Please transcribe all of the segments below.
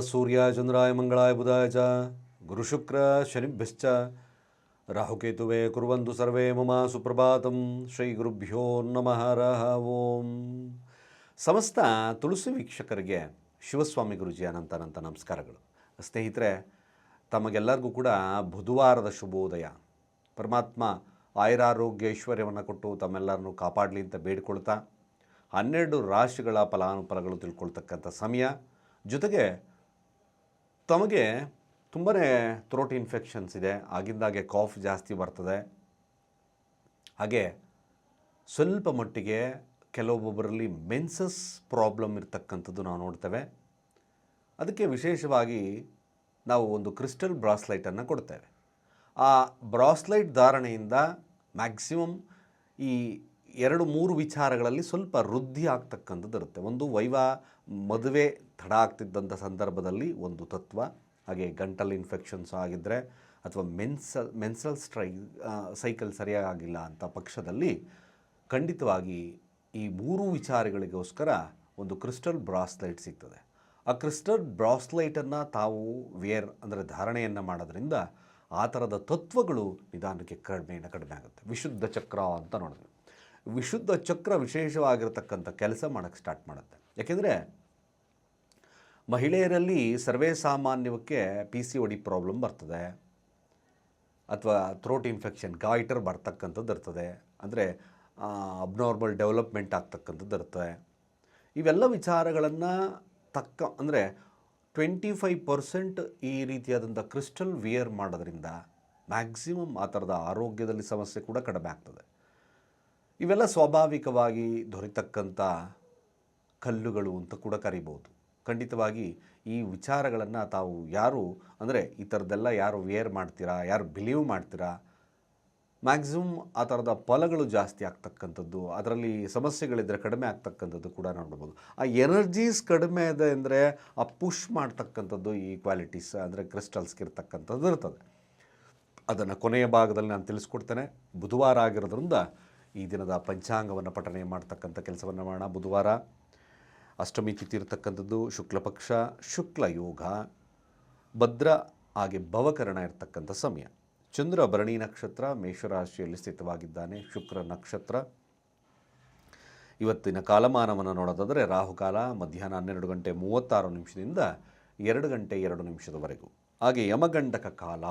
ನಮಃ ಸೂರ್ಯಾಯ ಚಂದ್ರಾಯ ಮಂಗಳಾಯ ಬುಧಾಯ ಚ ಗುರುಶುಕ್ರ ಶನಿಭ್ಯಶ್ಚ. ರಾಹುಕೇತುವೆ ಕುರುವಂತು ಸರ್ವೇ ಮಮ ಸುಪ್ರಭಾತಂ. ಶ್ರೀ ಗುರುಭ್ಯೋ ನಮಃ ರಹ ಓಂ. ಸಮಸ್ತ ತುಳಸಿ ವೀಕ್ಷಕರಿಗೆ ಶಿವಸ್ವಾಮಿ ಗುರುಜಿ ಅನಂತ ನಮಸ್ಕಾರಗಳು. ಸ್ನೇಹಿತರೆ, ತಮಗೆಲ್ಲರಿಗೂ ಕೂಡ ಬುಧವಾರದ ಶುಭೋದಯ. ಪರಮಾತ್ಮ ಆಯುರಾರೋಗ್ಯ ಐಶ್ವರ್ಯವನ್ನು ಕೊಟ್ಟು ತಮ್ಮೆಲ್ಲರನ್ನು ಕಾಪಾಡಲಿ ಅಂತ ಬೇಡಿಕೊಳ್ತಾ, ಹನ್ನೆರಡು ರಾಶಿಗಳ ಫಲಾನುಫಲಗಳು ತಿಳ್ಕೊಳ್ತಕ್ಕಂಥ ಸಮಯ. ಜೊತೆಗೆ ತಮಗೆ ತುಂಬಾ ಥ್ರೋಟ್ ಇನ್ಫೆಕ್ಷನ್ಸ್ ಇದೆ. ಆಗಿದ್ದಾಗೆ ಕಾಫ್ ಜಾಸ್ತಿ ಬರ್ತದೆ. ಹಾಗೆ ಸ್ವಲ್ಪ ಮಟ್ಟಿಗೆ ಕೆಲವೊಬ್ಬರಲ್ಲಿ ಮೆನ್ಸಸ್ ಪ್ರಾಬ್ಲಮ್ ಇರ್ತಕ್ಕಂಥದ್ದು ನಾವು ನೋಡ್ತೇವೆ. ಅದಕ್ಕೆ ವಿಶೇಷವಾಗಿ ನಾವು ಒಂದು ಕ್ರಿಸ್ಟಲ್ ಬ್ರಾಸ್ಲೈಟನ್ನು ಕೊಡ್ತೇವೆ. ಆ ಬ್ರಾಸ್ಲೈಟ್ ಧಾರಣೆಯಿಂದ ಮ್ಯಾಕ್ಸಿಮಮ್ ಈ ಎರಡು ಮೂರು ವಿಚಾರಗಳಲ್ಲಿ ಸ್ವಲ್ಪ ವೃದ್ಧಿ ಆಗ್ತಕ್ಕಂಥದ್ದು ಇರುತ್ತೆ. ಒಂದು ವೈವಾ ಮದುವೆ ತಡ ಆಗ್ತಿದ್ದಂಥ ಸಂದರ್ಭದಲ್ಲಿ ಒಂದು ತತ್ವ, ಹಾಗೆ ಗಂಟಲ್ ಇನ್ಫೆಕ್ಷನ್ಸ್ ಆಗಿದ್ದರೆ ಅಥವಾ ಮೆನ್ಸಲ್ ಮೆನ್ಸಲ್ ಸ್ಟ್ರೈ ಸೈಕಲ್ ಸರಿಯಾಗಿಲ್ಲ ಅಂತ ಪಕ್ಷದಲ್ಲಿ ಖಂಡಿತವಾಗಿ ಈ ಮೂರು ವಿಚಾರಗಳಿಗೋಸ್ಕರ ಒಂದು ಕ್ರಿಸ್ಟಲ್ ಬ್ರಾಸ್ಲೈಟ್ ಸಿಗ್ತದೆ. ಆ ಕ್ರಿಸ್ಟಲ್ ಬ್ರಾಸ್ಲೈಟನ್ನು ತಾವು ವೇರ್ ಅಂದರೆ ಧಾರಣೆಯನ್ನು ಮಾಡೋದ್ರಿಂದ ಆ ಥರದ ತತ್ವಗಳು ನಿಧಾನಕ್ಕೆ ಕಡಿಮೆಯನ್ನು ಕಡಿಮೆ ಆಗುತ್ತೆ. ವಿಶುದ್ಧ ಚಕ್ರ ಅಂತ ನೋಡಿದ್ವಿ ವಿಶುದ್ಧ ಚಕ್ರ ವಿಶೇಷವಾಗಿರತಕ್ಕಂಥ ಕೆಲಸ ಮಾಡೋಕ್ಕೆ ಸ್ಟಾರ್ಟ್ ಮಾಡುತ್ತೆ. ಯಾಕೆಂದರೆ ಮಹಿಳೆಯರಲ್ಲಿ ಸರ್ವೇ ಸಾಮಾನ್ಯಕ್ಕೆ P C O D problem ಬರ್ತದೆ. ಅಥವಾ ಥ್ರೋಟ್ ಇನ್ಫೆಕ್ಷನ್ ಗಾಯಿಟರ್ ಬರ್ತಕ್ಕಂಥದ್ದು ಇರ್ತದೆ. ಅಂದರೆ ಅಬ್ನಾರ್ಮಲ್ ಡೆವಲಪ್ಮೆಂಟ್ ಆಗ್ತಕ್ಕಂಥದ್ದು ಇರ್ತದೆ. ಇವೆಲ್ಲ ವಿಚಾರಗಳನ್ನು ತಕ್ಕ, ಅಂದರೆ ಟ್ವೆಂಟಿ ಫೈವ್ ಪರ್ಸೆಂಟ್ ಈ ರೀತಿಯಾದಂಥ ಕ್ರಿಸ್ಟಲ್ ವಿಯರ್ ಮಾಡೋದ್ರಿಂದ ಮ್ಯಾಕ್ಸಿಮಮ್ ಆ ಥರದ ಆರೋಗ್ಯದಲ್ಲಿ ಸಮಸ್ಯೆ ಕೂಡ ಕಡಿಮೆ ಆಗ್ತದೆ. ಇವೆಲ್ಲ ಸ್ವಾಭಾವಿಕವಾಗಿ ದೊರೆತಕ್ಕಂಥ ಕಲ್ಲುಗಳು ಅಂತ ಕೂಡ ಕರಿಬೋದು ಖಂಡಿತವಾಗಿ ಈ ವಿಚಾರಗಳನ್ನು ತಾವು ಯಾರು, ಅಂದರೆ ಈ ಥರದ್ದೆಲ್ಲ ಯಾರು ವೇರ್ ಮಾಡ್ತೀರಾ, ಯಾರು ಬಿಲೀವ್ ಮಾಡ್ತೀರಾ ಮ್ಯಾಕ್ಸಿಮಮ್ ಆ ಥರದ ಫಲಗಳು ಜಾಸ್ತಿ ಆಗ್ತಕ್ಕಂಥದ್ದು, ಅದರಲ್ಲಿ ಸಮಸ್ಯೆಗಳಿದ್ದರೆ ಕಡಿಮೆ ಆಗ್ತಕ್ಕಂಥದ್ದು ಕೂಡ ನೋಡ್ಬೋದು. ಆ ಎನರ್ಜೀಸ್ ಕಡಿಮೆ ಇದೆ ಅಂದರೆ ಆ ಪುಷ್ ಮಾಡ್ತಕ್ಕಂಥದ್ದು ಈ ಕ್ವಾಲಿಟೀಸ್ ಅಂದರೆ ಕ್ರಿಸ್ಟಲ್ಸ್ಗೆ ಇರ್ತಕ್ಕಂಥದ್ದು ಇರ್ತದೆ. ಅದನ್ನು ಕೊನೆಯ ಭಾಗದಲ್ಲಿ ನಾನು ತಿಳಿಸ್ಕೊಡ್ತೇನೆ. ಬುಧವಾರ ಆಗಿರೋದ್ರಿಂದ ಈ ದಿನದ ಪಂಚಾಂಗವನ್ನು ಪಠನೆ ಮಾಡ್ತಕ್ಕಂಥ ಕೆಲಸವನ್ನು ಮಾಡೋಣ. ಬುಧವಾರ ಅಷ್ಟಮಿ ತಿಥಿ ಇರತಕ್ಕಂಥದ್ದು ಶುಕ್ಲಪಕ್ಷ ಶುಕ್ಲ ಯೋಗ, ಭದ್ರ ಹಾಗೆ ಭವಕರಣ ಇರತಕ್ಕಂಥ ಸಮಯ. ಚಂದ್ರ ಭರಣಿ ನಕ್ಷತ್ರ ಮೇಷರಾಶಿಯಲ್ಲಿ ಸ್ಥಿತವಾಗಿದ್ದಾನೆ ಶುಕ್ರ ನಕ್ಷತ್ರ. ಇವತ್ತಿನ ಕಾಲಮಾನವನ್ನು ನೋಡೋದಾದರೆ ರಾಹುಕಾಲ ಮಧ್ಯಾಹ್ನ ಹನ್ನೆರಡು ಗಂಟೆ ಮೂವತ್ತಾರು ನಿಮಿಷದಿಂದ ಎರಡು ಗಂಟೆ ಎರಡು ನಿಮಿಷದವರೆಗೂ. ಹಾಗೆ ಯಮಗಂಡಕ ಕಾಲ.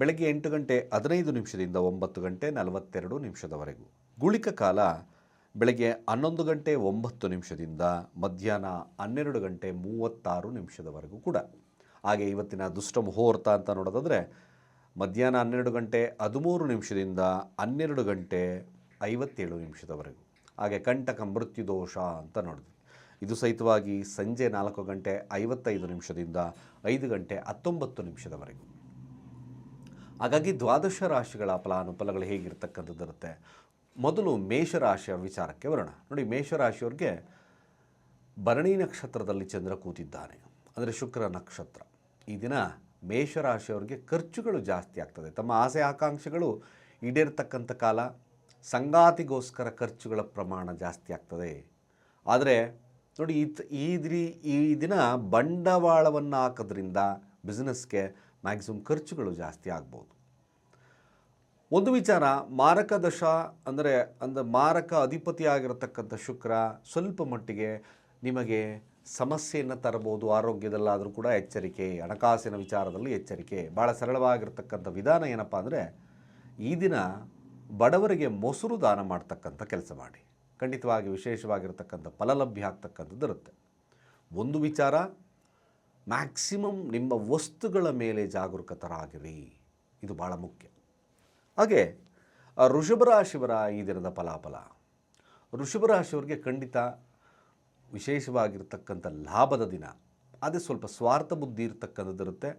ಬೆಳಗ್ಗೆ ಎಂಟು ಗಂಟೆ ಹದಿನೈದು ನಿಮಿಷದಿಂದ ಒಂಬತ್ತು ಗಂಟೆ ನಲವತ್ತೆರಡು ನಿಮಿಷದವರೆಗೂ. ಗುಳಿಕ ಕಾಲ ಬೆಳಗ್ಗೆ ಹನ್ನೊಂದು ಗಂಟೆ ಒಂಬತ್ತು ನಿಮಿಷದಿಂದ ಮಧ್ಯಾಹ್ನ ಹನ್ನೆರಡು ಗಂಟೆ ಮೂವತ್ತಾರು ನಿಮಿಷದವರೆಗೂ ಕೂಡ. ಹಾಗೆ ಇವತ್ತಿನ ದುಷ್ಟ ಮುಹೂರ್ತ ಅಂತ ನೋಡೋದಾದರೆ ಮಧ್ಯಾಹ್ನ ಹನ್ನೆರಡು ಗಂಟೆ ಹದಿಮೂರು ನಿಮಿಷದಿಂದ ಹನ್ನೆರಡು ಗಂಟೆ ಐವತ್ತೇಳು ನಿಮಿಷದವರೆಗೂ. ಹಾಗೆ ಕಂಟಕ ಮೃತ್ಯು ದೋಷ ಅಂತ ನೋಡಿದ್ವಿ. ಇದು ಸಹಿತವಾಗಿ ಸಂಜೆ ನಾಲ್ಕು ಗಂಟೆ ಐವತ್ತೈದು ನಿಮಿಷದಿಂದ ಐದು ಗಂಟೆ ಹತ್ತೊಂಬತ್ತು ನಿಮಿಷದವರೆಗೂ. ಹಾಗಾಗಿ ದ್ವಾದಶ ರಾಶಿಗಳ ಫಲಾನುಫಲಗಳು ಹೇಗಿರ್ತಕ್ಕಂಥದ್ದು ಇರುತ್ತೆ? ಮೊದಲು ಮೇಷರಾಶಿಯ ವಿಚಾರಕ್ಕೆ ಬರೋಣ. ನೋಡಿ, ಮೇಷರಾಶಿಯವ್ರಿಗೆ ಭರಣಿ ನಕ್ಷತ್ರದಲ್ಲಿ ಚಂದ್ರ ಕೂತಿದ್ದಾನೆ. ಅಂದರೆ ಶುಕ್ರ ನಕ್ಷತ್ರ. ಈ ದಿನ ಮೇಷರಾಶಿಯವ್ರಿಗೆ ಖರ್ಚುಗಳು ಜಾಸ್ತಿ ಆಗ್ತದೆ. ತಮ್ಮ ಆಸೆ ಆಕಾಂಕ್ಷೆಗಳು ಈಡೇರ್ತಕ್ಕಂಥ ಕಾಲ, ಸಂಗಾತಿಗೋಸ್ಕರ ಖರ್ಚುಗಳ ಪ್ರಮಾಣ ಜಾಸ್ತಿ ಆಗ್ತದೆ. ಆದರೆ ನೋಡಿ, ಈ ಈ ದಿನ ಬಂಡವಾಳವನ್ನು ಹಾಕೋದ್ರಿಂದ ಬಿಸ್ನೆಸ್ಗೆ ಮ್ಯಾಕ್ಸಿಮಮ್ ಖರ್ಚುಗಳು ಜಾಸ್ತಿ ಆಗ್ಬೋದು. ಒಂದು ವಿಚಾರ, ಮಾರಕ ದಶ ಅಂದರೆ ಅಂದರೆ ಮಾರಕ ಅಧಿಪತಿಯಾಗಿರತಕ್ಕಂಥ ಶುಕ್ರ ಸ್ವಲ್ಪ ಮಟ್ಟಿಗೆ ನಿಮಗೆ ಸಮಸ್ಯೆಯನ್ನು ತರಬಹುದು ಆರೋಗ್ಯದಲ್ಲಾದರೂ ಕೂಡ ಎಚ್ಚರಿಕೆ, ಹಣಕಾಸಿನ ವಿಚಾರದಲ್ಲಿ ಎಚ್ಚರಿಕೆ. ಭಾಳ ಸರಳವಾಗಿರ್ತಕ್ಕಂಥ ವಿಧಾನ ಏನಪ್ಪ ಅಂದರೆ, ಈ ದಿನ ಬಡವರಿಗೆ ಮೊಸರು ದಾನ ಮಾಡ್ತಕ್ಕಂಥ ಕೆಲಸ ಮಾಡಿ. ಖಂಡಿತವಾಗಿ ವಿಶೇಷವಾಗಿರ್ತಕ್ಕಂಥ ಫಲಲಭ್ಯ ಆಗ್ತಕ್ಕಂಥದ್ದು ಇರುತ್ತೆ. ಒಂದು ವಿಚಾರ ಮ್ಯಾಕ್ಸಿಮಮ್ ನಿಮ್ಮ ವಸ್ತುಗಳ ಮೇಲೆ ಜಾಗರೂಕತರಾಗಿರಿ. ಇದು ಭಾಳ ಮುಖ್ಯ. ಹಾಗೆ ಋಷಭರಾಶಿವರ ಈ ದಿನದ ಫಲಾಫಲ. ಋಷಭರಾಶಿಯವರಿಗೆ ಖಂಡಿತ ವಿಶೇಷವಾಗಿರ್ತಕ್ಕಂಥ ಲಾಭದ ದಿನ. ಅದೇ ಸ್ವಲ್ಪ ಸ್ವಾರ್ಥ ಬುದ್ಧಿ ಇರತಕ್ಕಂಥದ್ದಿರುತ್ತೆ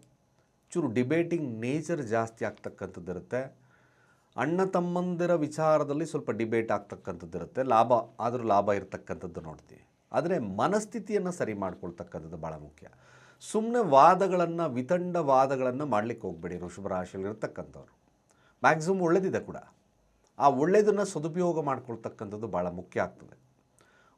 ಚೂರು ಡಿಬೇಟಿಂಗ್ ನೇಚರ್ ಜಾಸ್ತಿ ಆಗ್ತಕ್ಕಂಥದ್ದಿರುತ್ತೆ ಅಣ್ಣ ತಮ್ಮಂದಿರ ವಿಚಾರದಲ್ಲಿ ಸ್ವಲ್ಪ ಡಿಬೇಟ್ ಆಗ್ತಕ್ಕಂಥದ್ದಿರುತ್ತೆ ಲಾಭ, ಆದರೂ ಲಾಭ ಇರತಕ್ಕಂಥದ್ದು ನೋಡ್ತೀವಿ. ಆದರೆ ಮನಸ್ಥಿತಿಯನ್ನು ಸರಿ ಮಾಡ್ಕೊಳ್ತಕ್ಕಂಥದ್ದು ಭಾಳ ಮುಖ್ಯ. ಸುಮ್ಮನೆ ವಾದಗಳನ್ನು, ವಿತಂಡ ವಾದಗಳನ್ನು ಮಾಡಲಿಕ್ಕೆ ಹೋಗಬೇಡಿ ವೃಷಭ ರಾಶಿಯಲ್ಲಿರ್ತಕ್ಕಂಥವ್ರು ಮ್ಯಾಕ್ಸಿಮಮ್ ಒಳ್ಳೆದಿದೆ ಕೂಡ. ಆ ಒಳ್ಳೆಯದನ್ನು ಸದುಪಯೋಗ ಮಾಡ್ಕೊಳ್ತಕ್ಕಂಥದ್ದು ಭಾಳ ಮುಖ್ಯ ಆಗ್ತದೆ.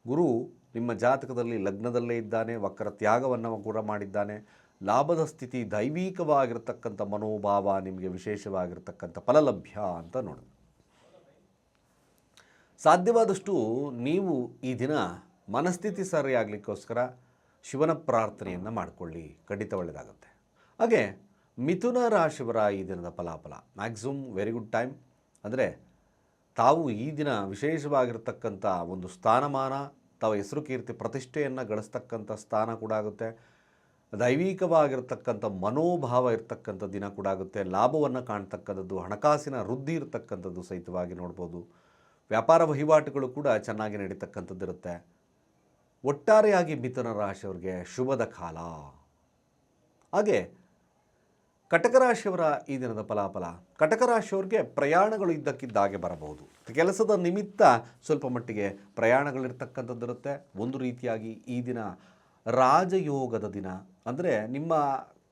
ಗುರು ನಿಮ್ಮ ಜಾತಕದಲ್ಲಿ ಲಗ್ನದಲ್ಲೇ ಇದ್ದಾನೆ, ವಕ್ರ ತ್ಯಾಗವನ್ನು ಕೂಡ ಮಾಡಿದ್ದಾನೆ. ಲಾಭದ ಸ್ಥಿತಿ ದೈವಿಕವಾಗಿರ್ತಕ್ಕಂಥ ಮನೋಭಾವ ನಿಮಗೆ ವಿಶೇಷವಾಗಿರ್ತಕ್ಕಂಥ ಫಲಲಭ್ಯ ಅಂತ ನೋಡಿ ಸಾಧ್ಯವಾದಷ್ಟು ನೀವು ಈ ದಿನ ಮನಸ್ಥಿತಿ ಸರಿಯಾಗಲಿಕ್ಕೋಸ್ಕರ ಶಿವನ ಪ್ರಾರ್ಥನೆಯನ್ನು ಮಾಡಿಕೊಳ್ಳಿ. ಖಂಡಿತ ಒಳ್ಳೆಯದಾಗುತ್ತೆ ಹಾಗೆ ಮಿಥುನ ರಾಶಿಯವರ ಈ ದಿನದ ಫಲಾಫಲ ಮ್ಯಾಕ್ಸಿಮಮ್ ವೆರಿ ಗುಡ್ ಟೈಮ್ ಅಂದರೆ ತಾವು ಈ ದಿನ ವಿಶೇಷವಾಗಿರ್ತಕ್ಕಂಥ ಒಂದು ಸ್ಥಾನಮಾನ, ತಾವು ಹೆಸರು ಕೀರ್ತಿ ಪ್ರತಿಷ್ಠೆಯನ್ನು ಗಳಿಸ್ತಕ್ಕಂಥ ಸ್ಥಾನ ಕೂಡ ಆಗುತ್ತೆ. ದೈವಿಕವಾಗಿರ್ತಕ್ಕಂಥ ಮನೋಭಾವ ಇರತಕ್ಕಂಥ ದಿನ ಕೂಡ ಆಗುತ್ತೆ. ಲಾಭವನ್ನು ಕಾಣ್ತಕ್ಕಂಥದ್ದು, ಹಣಕಾಸಿನ ವೃದ್ಧಿ ಇರತಕ್ಕಂಥದ್ದು ಸಹಿತವಾಗಿ ನೋಡ್ಬೋದು. ವ್ಯಾಪಾರ ವಹಿವಾಟುಗಳು ಕೂಡ ಚೆನ್ನಾಗಿ ನಡೀತಕ್ಕಂಥದ್ದು ಇರುತ್ತೆ ಒಟ್ಟಾರೆಯಾಗಿ ಮಿಥುನ ರಾಶಿಯವರಿಗೆ ಶುಭದ ಕಾಲ. ಹಾಗೆ ಕಟಕ ರಾಶಿಯವರ ಈ ದಿನದ ಫಲಾಫಲ, ಕಟಕ ರಾಶಿಯವ್ರಿಗೆ ಪ್ರಯಾಣಗಳು ಇದ್ದಕ್ಕಿದ್ದಾಗೆ ಬರಬಹುದು. ಕೆಲಸದ ನಿಮಿತ್ತ ಸ್ವಲ್ಪ ಮಟ್ಟಿಗೆ ಪ್ರಯಾಣಗಳಿರ್ತಕ್ಕಂಥದ್ದಿರುತ್ತೆ ಒಂದು ರೀತಿಯಾಗಿ ಈ ದಿನ ರಾಜಯೋಗದ ದಿನ. ಅಂದರೆ ನಿಮ್ಮ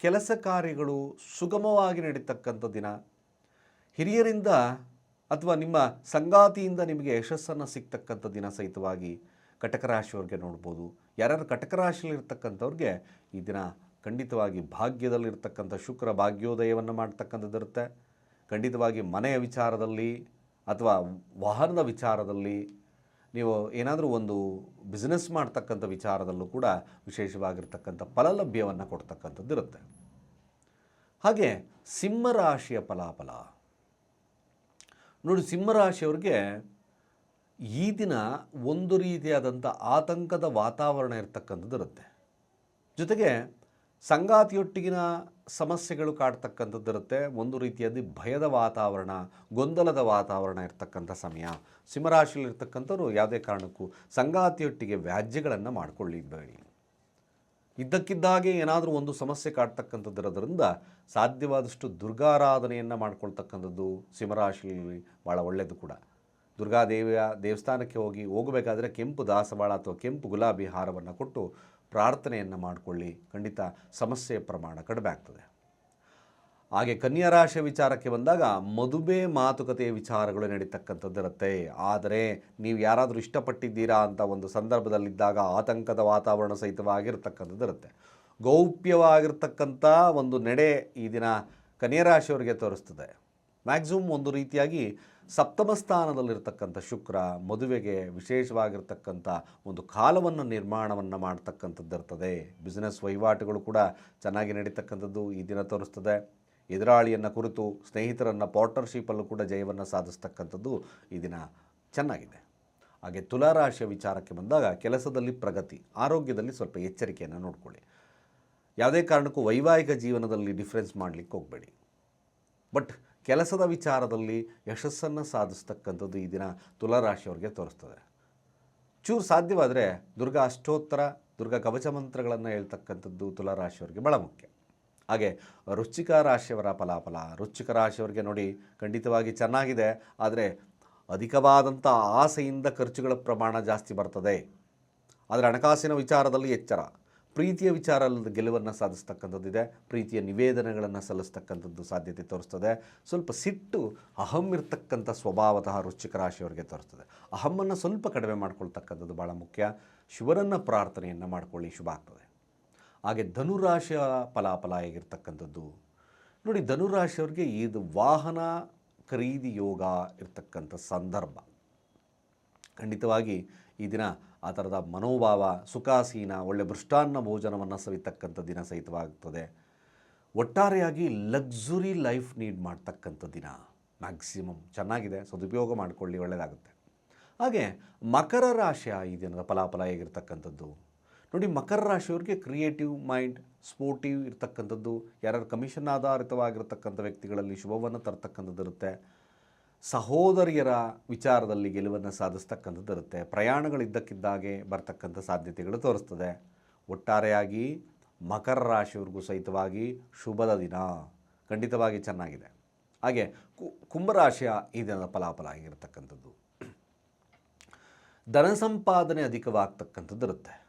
ಕೆಲಸ ಕಾರ್ಯಗಳು ಸುಗಮವಾಗಿ ನಡೀತಕ್ಕಂಥ ದಿನ. ಹಿರಿಯರಿಂದ ಅಥವಾ ನಿಮ್ಮ ಸಂಗಾತಿಯಿಂದ ನಿಮಗೆ ಯಶಸ್ಸನ್ನು ಸಿಗ್ತಕ್ಕಂಥ ದಿನ ಸಹಿತವಾಗಿ ಕಟಕ ರಾಶಿಯವ್ರಿಗೆ ನೋಡ್ಬೋದು. ಯಾರ್ಯಾರು ಕಟಕ ರಾಶಿಯಲ್ಲಿರ್ತಕ್ಕಂಥವ್ರಿಗೆ ಈ ದಿನ ಖಂಡಿತವಾಗಿ ಭಾಗ್ಯದಲ್ಲಿರ್ತಕ್ಕಂಥ ಶುಕ್ರ ಭಾಗ್ಯೋದಯವನ್ನು ಮಾಡ್ತಕ್ಕಂಥದ್ದಿರುತ್ತೆ. ಖಂಡಿತವಾಗಿ ಮನೆಯ ವಿಚಾರದಲ್ಲಿ ಅಥವಾ ವಾಹನದ ವಿಚಾರದಲ್ಲಿ ನೀವು ಏನಾದರೂ ಒಂದು ಬಿಸ್ನೆಸ್ ಮಾಡ್ತಕ್ಕಂಥ ವಿಚಾರದಲ್ಲೂ ಕೂಡ ವಿಶೇಷವಾಗಿರ್ತಕ್ಕಂಥ ಫಲಲಭ್ಯವನ್ನು ಕೊಡ್ತಕ್ಕಂಥದ್ದು ಇರುತ್ತೆ ಹಾಗೆ ಸಿಂಹರಾಶಿಯ ಫಲಾಫಲ. ನೋಡಿ ಸಿಂಹರಾಶಿಯವ್ರಿಗೆ ಈ ದಿನ ಒಂದು ರೀತಿಯಾದಂಥ ಆತಂಕದ ವಾತಾವರಣ ಇರತಕ್ಕಂಥದ್ದು ಇರುತ್ತೆ. ಜೊತೆಗೆ ಸಂಗಾತಿಯೊಟ್ಟಿಗಿನ ಸಮಸ್ಯೆಗಳು ಕಾಡ್ತಕ್ಕಂಥದ್ದು ಇರುತ್ತೆ. ಒಂದು ರೀತಿಯಲ್ಲಿ ಭಯದ ವಾತಾವರಣ, ಗೊಂದಲದ ವಾತಾವರಣ ಇರ್ತಕ್ಕಂಥ ಸಮಯ ಸಿಂಹರಾಶಿಯಲ್ಲಿರ್ತಕ್ಕಂಥವ್ರು ಯಾವುದೇ ಕಾರಣಕ್ಕೂ ಸಂಗಾತಿಯೊಟ್ಟಿಗೆ ವ್ಯಾಜ್ಯಗಳನ್ನು ಮಾಡಿಕೊಳ್ಳಿಬೇಡಿ ಇದ್ದಕ್ಕಿದ್ದಾಗೆ ಏನಾದರೂ ಒಂದು ಸಮಸ್ಯೆ ಕಾಡ್ತಕ್ಕಂಥದ್ದಿರೋದ್ರಿಂದ ಸಾಧ್ಯವಾದಷ್ಟು ದುರ್ಗಾರಾಧನೆಯನ್ನು ಮಾಡ್ಕೊಳ್ತಕ್ಕಂಥದ್ದು ಸಿಂಹರಾಶಿಯಲ್ಲಿ ಭಾಳ ಒಳ್ಳೆಯದು ಕೂಡ. ದುರ್ಗಾದೇವಿಯ ದೇವಸ್ಥಾನಕ್ಕೆ ಹೋಗಿ ಹೋಗಬೇಕಾದ್ರೆ ಕೆಂಪು ದಾಸವಾಳ ಅಥವಾ ಕೆಂಪು ಗುಲಾಬಿ ಹಾರವನ್ನು ಕೊಟ್ಟು ಪ್ರಾರ್ಥನೆಯನ್ನು ಮಾಡಿಕೊಳ್ಳಿ. ಖಂಡಿತ ಸಮಸ್ಯೆಯ ಪ್ರಮಾಣ ಕಡಿಮೆ ಆಗ್ತದೆ. ಹಾಗೆ ಕನ್ಯಾ ರಾಶಿಯ ವಿಚಾರಕ್ಕೆ ಬಂದಾಗ ಮದುವೆ ಮಾತುಕತೆಯ ವಿಚಾರಗಳು ನಡೀತಕ್ಕಂಥದ್ದಿರುತ್ತೆ. ಆದರೆ ನೀವು ಯಾರಾದರೂ ಇಷ್ಟಪಟ್ಟಿದ್ದೀರಾ ಅಂತ ಒಂದು ಸಂದರ್ಭದಲ್ಲಿದ್ದಾಗ ಆತಂಕದ ವಾತಾವರಣ ಸಹಿತವಾಗಿರ್ತಕ್ಕಂಥದ್ದಿರುತ್ತೆ. ಗೌಪ್ಯವಾಗಿರ್ತಕ್ಕಂಥ ಒಂದು ನಡೆ ಈ ದಿನ ಕನ್ಯಾ ರಾಶಿಯವರಿಗೆ ತೋರಿಸ್ತದೆ. ಮ್ಯಾಕ್ಸಿಮಮ್ ಒಂದು ರೀತಿಯಾಗಿ ಸಪ್ತಮ ಸ್ಥಾನದಲ್ಲಿರ್ತಕ್ಕಂಥ ಶುಕ್ರ ಮದುವೆಗೆ ವಿಶೇಷವಾಗಿರ್ತಕ್ಕಂಥ ಒಂದು ಕಾಲವನ್ನು ನಿರ್ಮಾಣವನ್ನು ಮಾಡ್ತಕ್ಕಂಥದ್ದಿರ್ತದೆ. ಬಿಸ್ನೆಸ್ ವಹಿವಾಟುಗಳು ಕೂಡ ಚೆನ್ನಾಗಿ ನಡೀತಕ್ಕಂಥದ್ದು ಈ ದಿನ ತೋರಿಸ್ತದೆ. ಎದುರಾಳಿಯನ್ನು ಕುರಿತು, ಸ್ನೇಹಿತರನ್ನು ಪಾರ್ಟ್ನರ್ಶಿಪ್ಪಲ್ಲೂ ಕೂಡ ಜಯವನ್ನು ಸಾಧಿಸ್ತಕ್ಕಂಥದ್ದು ಈ ದಿನ ಚೆನ್ನಾಗಿದೆ. ಹಾಗೆ ತುಲಾರಾಶಿಯ ವಿಚಾರಕ್ಕೆ ಬಂದಾಗ ಕೆಲಸದಲ್ಲಿ ಪ್ರಗತಿ, ಆರೋಗ್ಯದಲ್ಲಿ ಸ್ವಲ್ಪ ಎಚ್ಚರಿಕೆಯನ್ನು ನೋಡಿಕೊಳ್ಳಿ. ಯಾವುದೇ ಕಾರಣಕ್ಕೂ ವೈವಾಹಿಕ ಜೀವನದಲ್ಲಿ ಡಿಫ್ರೆನ್ಸ್ ಮಾಡಲಿಕ್ಕೆ ಹೋಗಬೇಡಿ. ಬಟ್ ಕೆಲಸದ ವಿಚಾರದಲ್ಲಿ ಯಶಸ್ಸನ್ನು ಸಾಧಿಸ್ತಕ್ಕಂಥದ್ದು ಈ ದಿನ ತುಲಾರಾಶಿಯವ್ರಿಗೆ ತೋರಿಸ್ತದೆ. ಚೂರು ಸಾಧ್ಯವಾದರೆ ದುರ್ಗಾ ಅಷ್ಟೋತ್ತರ, ದುರ್ಗಾ ಕವಚ ಮಂತ್ರಗಳನ್ನು ಹೇಳ್ತಕ್ಕಂಥದ್ದು ತುಲಾರಾಶಿಯವರಿಗೆ ಭಾಳ ಮುಖ್ಯ. ಹಾಗೆ ರುಚಿಕ ರಾಶಿಯವರ ಫಲಾಫಲ ರುಚಿಕ ರಾಶಿಯವರಿಗೆ ನೋಡಿ ಖಂಡಿತವಾಗಿ ಚೆನ್ನಾಗಿದೆ, ಆದರೆ ಅಧಿಕವಾದಂಥ ಆಸೆಯಿಂದ ಖರ್ಚುಗಳ ಪ್ರಮಾಣ ಜಾಸ್ತಿ ಬರ್ತದೆ. ಆದರೆ ಹಣಕಾಸಿನ ವಿಚಾರದಲ್ಲಿ ಎಚ್ಚರ. ಪ್ರೀತಿಯ ವಿಚಾರ ಅಲ್ಲದ ಗೆಲುವನ್ನು ಸಾಧಿಸ್ತಕ್ಕಂಥದ್ದಿದೆ. ಪ್ರೀತಿಯ ನಿವೇದನೆಗಳನ್ನು ಸಲ್ಲಿಸ್ತಕ್ಕಂಥದ್ದು ಸಾಧ್ಯತೆ ತೋರಿಸ್ತದೆ. ಸ್ವಲ್ಪ ಸಿಟ್ಟು ಅಹಂ ಇರ್ತಕ್ಕಂಥ ಸ್ವಭಾವತಃ ರುಚಿಕ ರಾಶಿಯವರಿಗೆ ತೋರಿಸ್ತದೆ. ಅಹಮ್ಮನ್ನು ಸ್ವಲ್ಪ ಕಡಿಮೆ ಮಾಡ್ಕೊಳ್ತಕ್ಕಂಥದ್ದು ಭಾಳ ಮುಖ್ಯ. ಶಿವರನ್ನು ಪ್ರಾರ್ಥನೆಯನ್ನು ಮಾಡ್ಕೊಳ್ಳಿ, ಶುಭ ಆಗ್ತದೆ. ಹಾಗೆ ಧನುರಾಶಿಯ ಫಲಾಫಲ ಹೇಗಿರ್ತಕ್ಕಂಥದ್ದು ನೋಡಿ, ಧನುರಾಶಿಯವ್ರಿಗೆ ಇದು ವಾಹನ ಖರೀದಿ ಯೋಗ ಇರ್ತಕ್ಕಂಥ ಸಂದರ್ಭ. ಖಂಡಿತವಾಗಿ ಈ ದಿನ ಆ ಥರದ ಮನೋಭಾವ, ಸುಖಾಸೀನ, ಒಳ್ಳೆ ಮೃಷ್ಟಾನ್ನ ಭೋಜನವನ್ನು ಸವಿತಕ್ಕಂಥ ದಿನ ಸಹಿತವಾಗ್ತದೆ. ಒಟ್ಟಾರೆಯಾಗಿ ಲಕ್ಸುರಿ ಲೈಫ್ ನೀಡ್ ಮಾಡ್ತಕ್ಕಂಥ ದಿನ. ಮ್ಯಾಕ್ಸಿಮಮ್ ಚೆನ್ನಾಗಿದೆ. ಸದುಪಯೋಗ ಮಾಡಿಕೊಳ್ಳಿ. ಒಳ್ಳೆಯದಾಗುತ್ತೆ ಹಾಗೆ ಮಕರ ರಾಶಿಯ ಈ ದಿನದ ಫಲಾಫಲ ಹೇಗಿರ್ತಕ್ಕಂಥದ್ದು? ನೋಡಿ, ಮಕರ ರಾಶಿಯವ್ರಿಗೆ ಕ್ರಿಯೇಟಿವ್ ಮೈಂಡ್ ಸ್ಪೋರ್ಟಿವ್ ಇರ್ತಕ್ಕಂಥದ್ದು. ಯಾರ್ಯಾರು ಕಮಿಷನ್ ಆಧಾರಿತವಾಗಿರ್ತಕ್ಕಂಥ ವ್ಯಕ್ತಿಗಳಲ್ಲಿ ಶುಭವನ್ನು ತರ್ತಕ್ಕಂಥದ್ದು ಇರುತ್ತೆ ಸಹೋದರಿಯರ ವಿಚಾರದಲ್ಲಿ ಗೆಲುವನ್ನು ಸಾಧಿಸ್ತಕ್ಕಂಥದ್ದು ಇರುತ್ತೆ. ಪ್ರಯಾಣಗಳಿದ್ದಕ್ಕಿದ್ದಾಗೆ ಬರ್ತಕ್ಕಂಥ ಸಾಧ್ಯತೆಗಳು ತೋರಿಸ್ತದೆ. ಒಟ್ಟಾರೆಯಾಗಿ ಮಕರ ರಾಶಿಯವ್ರಿಗೂ ಸಹಿತವಾಗಿ ಶುಭದ ದಿನ. ಖಂಡಿತವಾಗಿ ಚೆನ್ನಾಗಿದೆ. ಹಾಗೆ ಕುಂಭರಾಶಿಯ ಈ ದಿನದ ಫಲಾಫಲ ಆಗಿರತಕ್ಕಂಥದ್ದು. ಧನ ಸಂಪಾದನೆ ಅಧಿಕವಾಗ್ತಕ್ಕಂಥದ್ದು ಇರುತ್ತೆ.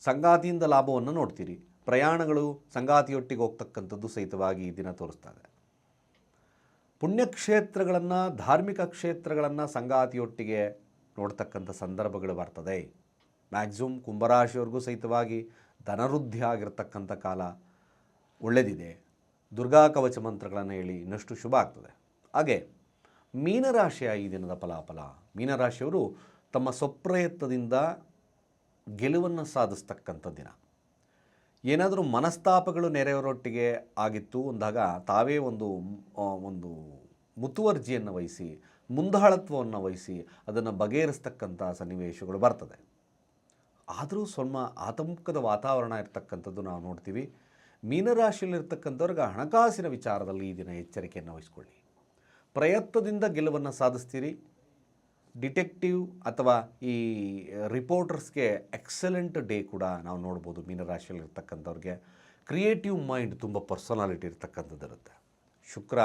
ಸಂಗಾತಿಯಿಂದ ಲಾಭವನ್ನು ನೋಡ್ತೀರಿ. ಪ್ರಯಾಣಗಳು ಸಂಗಾತಿಯೊಟ್ಟಿಗೆ ಹೋಗ್ತಕ್ಕಂಥದ್ದು ಸಹಿತವಾಗಿ ಈ ದಿನ ತೋರಿಸ್ತಾ ಇದೆ. ಪುಣ್ಯಕ್ಷೇತ್ರಗಳನ್ನು, ಧಾರ್ಮಿಕ ಕ್ಷೇತ್ರಗಳನ್ನು ಸಂಗಾತಿಯೊಟ್ಟಿಗೆ ನೋಡ್ತಕ್ಕಂಥ ಸಂದರ್ಭಗಳು ಬರ್ತದೆ. ಮ್ಯಾಕ್ಸಿಮಮ್ ಕುಂಭರಾಶಿಯವ್ರಿಗೂ ಸಹಿತವಾಗಿ ಧನವೃದ್ಧಿ ಆಗಿರ್ತಕ್ಕಂಥ ಕಾಲ ಒಳ್ಳೆಯದಿದೆ ದುರ್ಗಾ ಕವಚ ಮಂತ್ರಗಳನ್ನು ಹೇಳಿ ಇನ್ನಷ್ಟು ಶುಭ ಆಗ್ತದೆ. ಹಾಗೆ ಮೀನರಾಶಿಯ ಈ ದಿನದ ಫಲಾಫಲ. ಮೀನರಾಶಿಯವರು ತಮ್ಮ ಸ್ವಪ್ರಯತ್ನದಿಂದ ಗೆಲುವನ್ನು ಸಾಧಿಸ್ತಕ್ಕಂಥ ದಿನ. ಏನಾದರೂ ಮನಸ್ತಾಪಗಳು ನೆರೆಯವರೊಟ್ಟಿಗೆ ಆಗಿತ್ತು ಅಂದಾಗ ತಾವೇ ಒಂದು ಒಂದು ಮುತುವರ್ಜಿಯನ್ನು ವಹಿಸಿ, ಮುಂದಾಳತ್ವವನ್ನು ವಹಿಸಿ ಅದನ್ನು ಬಗೆಹರಿಸ್ತಕ್ಕಂಥ ಸನ್ನಿವೇಶಗಳು ಬರ್ತದೆ. ಆದರೂ ಸ್ವಲ್ಪ ಆತಂಕದ ವಾತಾವರಣ ಇರತಕ್ಕಂಥದ್ದು ನಾವು ನೋಡ್ತೀವಿ. ಮೀನರಾಶಿಯಲ್ಲಿರ್ತಕ್ಕಂಥವ್ರಿಗೆ ಹಣಕಾಸಿನ ವಿಚಾರದಲ್ಲಿ ಈ ದಿನ ಎಚ್ಚರಿಕೆಯನ್ನು ವಹಿಸ್ಕೊಳ್ಳಿ. ಪ್ರಯತ್ನದಿಂದ ಗೆಲುವನ್ನು ಸಾಧಿಸ್ತೀರಿ. ಡಿಟೆಕ್ಟಿವ್ ಅಥವಾ ಈ ರಿಪೋರ್ಟರ್ಸ್ಗೆ ಎಕ್ಸಲೆಂಟ್ ಡೇ ಕೂಡ ನಾವು ನೋಡ್ಬೋದು ಮೀನರಾಶಿಯಲ್ಲಿರ್ತಕ್ಕಂಥವ್ರಿಗೆ. ಕ್ರಿಯೇಟಿವ್ ಮೈಂಡ್ ತುಂಬ ಪರ್ಸನಾಲಿಟಿ ಇರ್ತಕ್ಕಂಥದ್ದು ಇರುತ್ತೆ ಶುಕ್ರ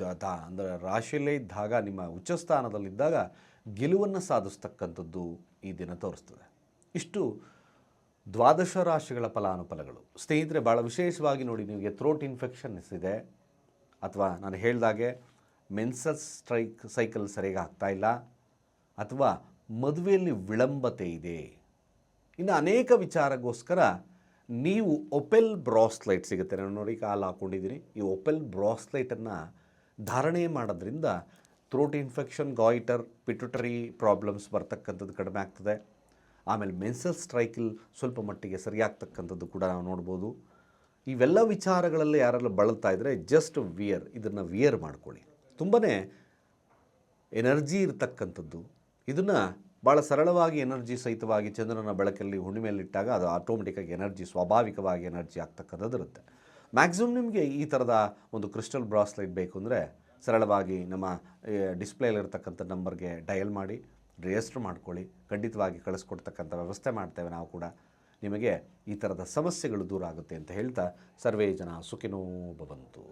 ಜಾತ ಅಂದರೆ ರಾಶಿಯಲ್ಲೇ ಇದ್ದಾಗ, ನಿಮ್ಮ ಉಚ್ಚಸ್ಥಾನದಲ್ಲಿದ್ದಾಗ ಗೆಲುವನ್ನು ಸಾಧಿಸ್ತಕ್ಕಂಥದ್ದು ಈ ದಿನ ತೋರಿಸ್ತದೆ. ಇಷ್ಟು ದ್ವಾದಶ ರಾಶಿಗಳ ಫಲಾನುಫಲಗಳು. ಸ್ನೇಹಿತರೆ ಭಾಳ ವಿಶೇಷವಾಗಿ ನೋಡಿ, ನಿಮಗೆ ಥ್ರೋಟ್ ಇನ್ಫೆಕ್ಷನ್ಸ್ ಇದೆ. ಅಥವಾ ನಾನು ಹೇಳ್ದಾಗೆ ಮೆನ್ಸಸ್ ಸ್ಟ್ರೈಕ್ ಸೈಕಲ್ ಸರಿಯಾಗಿ ಆಗ್ತಾ ಇಲ್ಲ ಅಥವಾ ಮದುವೆಯಲ್ಲಿ ವಿಳಂಬತೆ ಇದೆ. ಇನ್ನು ಅನೇಕ ವಿಚಾರಗೋಸ್ಕರ ನೀವು ಒಪೆಲ್ ಬ್ರಾಸ್ಲೈಟ್ ಸಿಗುತ್ತೆ. ನಾನು ನೋಡಿ ಕಾಲು ಹಾಕ್ಕೊಂಡಿದ್ದೀನಿ ಈ ಒಪೆಲ್ ಬ್ರಾಸ್ಲೈಟನ್ನು ಧಾರಣೆ ಮಾಡೋದ್ರಿಂದ throat infection goitre pituitary problems ಬರ್ತಕ್ಕಂಥದ್ದು ಕಡಿಮೆ ಆಗ್ತದೆ. ಆಮೇಲೆ ಮೆನ್ಸಲ್ ಸ್ಟ್ರೈಕಲ್ ಸ್ವಲ್ಪ ಮಟ್ಟಿಗೆ ಸರಿಯಾಗ್ತಕ್ಕಂಥದ್ದು ಕೂಡ ನಾವು ನೋಡ್ಬೋದು. ಇವೆಲ್ಲ ವಿಚಾರಗಳಲ್ಲಿ ಯಾರೆಲ್ಲ ಬಳಲ್ತಾ ಇದ್ದರೆ ಜಸ್ಟ್ ವಿಯರ್ ಇದನ್ನು ವಿಯರ್ ಮಾಡ್ಕೊಳ್ಳಿ. ತುಂಬಾ ಎನರ್ಜಿ ಇರತಕ್ಕಂಥದ್ದು. ಇದನ್ನು ಭಾಳ ಸರಳವಾಗಿ ಎನರ್ಜಿ ಸಹಿತವಾಗಿ ಚಂದ್ರನ ಬೆಳಕಲ್ಲಿ ಹುಣ್ಣಿಮೆಯಲ್ಲಿಟ್ಟಾಗ ಅದು ಆಟೋಮೆಟಿಕ್ಕಾಗಿ ಎನರ್ಜಿ, ಸ್ವಾಭಾವಿಕವಾಗಿ ಎನರ್ಜಿ ಆಗ್ತಕ್ಕಂಥದ್ದು ಇರುತ್ತೆ ಮ್ಯಾಕ್ಸಿಮಮ್ ನಿಮಗೆ ಈ ಥರದ ಒಂದು ಕ್ರಿಸ್ಟಲ್ ಬ್ರಾಸ್ಲೈಟ್ ಬೇಕು ಅಂದರೆ ಸರಳವಾಗಿ ನಮ್ಮ ಡಿಸ್ಪ್ಲೇಲಿರ್ತಕ್ಕಂಥ ನಂಬರ್ಗೆ ಡಯಲ್ ಮಾಡಿ ರಿಜಿಸ್ಟರ್ ಮಾಡ್ಕೊಳ್ಳಿ, ಖಂಡಿತವಾಗಿ ಕಳಿಸ್ಕೊಡ್ತಕ್ಕಂಥ ವ್ಯವಸ್ಥೆ ಮಾಡ್ತೇವೆ ನಾವು ಕೂಡ. ನಿಮಗೆ ಈ ಥರದ ಸಮಸ್ಯೆಗಳು ದೂರ ಆಗುತ್ತೆ ಅಂತ ಹೇಳ್ತಾ ಸರ್ವೇ ಜನ ಸುಖಿನೋ ಭವಂತು.